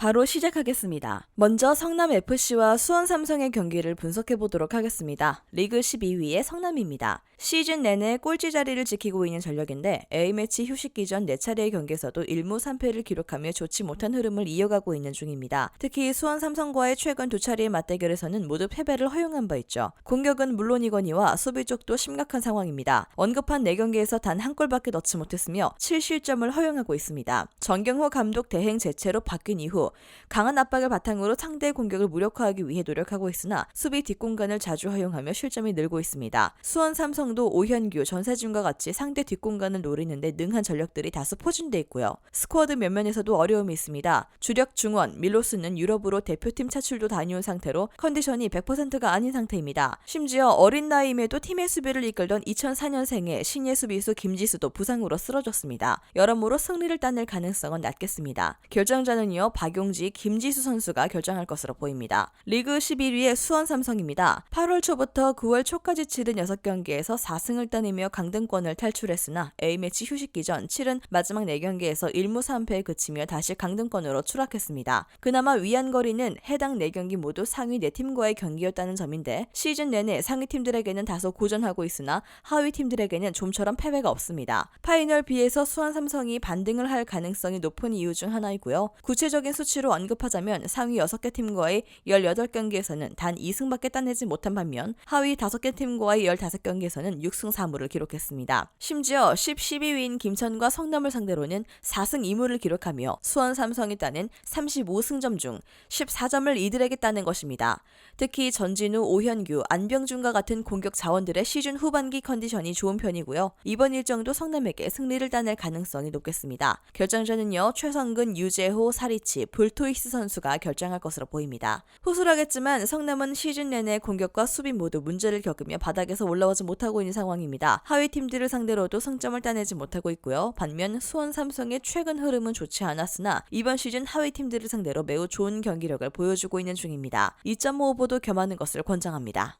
바로 시작하겠습니다. 먼저 성남 FC와 수원 삼성의 경기를 분석해 보도록 하겠습니다. 리그 12위의 성남입니다. 시즌 내내 꼴찌 자리를 지키고 있는 전력인데 A매치 휴식 기 전 4차례의 경기에서도 1무 3패를 기록하며 좋지 못한 흐름을 이어가고 있는 중입니다. 특히 수원 삼성과의 최근 두 차례의 맞대결에서는 모두 패배를 허용한 바 있죠. 공격은 물론이거니와 수비 쪽도 심각한 상황입니다. 언급한 4경기에서 단 한 골밖에 넣지 못했으며 7실점을 허용하고 있습니다. 정경호 감독 대행 제체로 바뀐 이후 강한 압박을 바탕으로 상대 공격을 무력화하기 위해 노력하고 있으나 수비 뒷공간을 자주 허용하며 실점이 늘고 있습니다. 수원 삼성도 오현규, 전세준과 같이 상대 뒷공간을 노리는데 능한 전력들이 다수 포진돼 있고요. 스쿼드 면면에서도 어려움이 있습니다. 주력 중원, 밀로스는 유럽으로 대표팀 차출도 다녀온 상태로 컨디션이 100%가 아닌 상태입니다. 심지어 어린 나이임에도 팀의 수비를 이끌던 2004년생의 신예 수비수 김지수도 부상으로 쓰러졌습니다. 여러모로 승리를 따낼 가능성은 낮겠습니다. 결정자는요, 박용 지, 김지수 선수가 결정할 것으로 보입니다. 리그 11위의 수원 삼성입니다. 8월 초부터 9월 초까지 치른 6경기에서 4승을 따내며 강등권을 탈출했으나 A매치 휴식 기전 7은 마지막 4경기에서 1무 3패에 그치며 다시 강등권으로 추락했습니다. 그나마 위안거리는 해당 4경기 모두 상위 4팀과의 경기였다는 점인데 시즌 내내 상위 팀들에게는 다소 고전하고 있으나 하위 팀들에게는 좀처럼 패배가 없습니다. 파이널 B에서 수원 삼성이 반등을 할 가능성이 높은 이유 중 하나이고요. 구체적인 수치 로 언급하자면 상위 6개 팀과의 18경기에서는 단 2승밖에 따내지 못한 반면 하위 5개 팀과의 15경기에서는 6승 4무를 기록했습니다. 심지어 10, 12위인 김천과 성남을 상대로는 4승 2무를 기록하며 수원 삼성이 따낸 35승점 중 14점을 이들에게 따낸 것입니다. 특히 전진우, 오현규, 안병준과 같은 공격 자원들의 시즌 후반기 컨디션이 좋은 편이고요. 이번 일정도 성남에게 승리를 따낼 가능성이 높겠습니다. 결정전은요. 최성근, 유재호, 사리치, 볼토이스 선수가 결정할 것으로 보입니다. 후술하겠지만 성남은 시즌 내내 공격과 수비 모두 문제를 겪으며 바닥에서 올라오지 못하고 있는 상황입니다. 하위 팀들을 상대로도 승점을 따내지 못하고 있고요. 반면 수원 삼성의 최근 흐름은 좋지 않았으나 이번 시즌 하위 팀들을 상대로 매우 좋은 경기력을 보여주고 있는 중입니다. 2.55보도 겸하는 것을 권장합니다.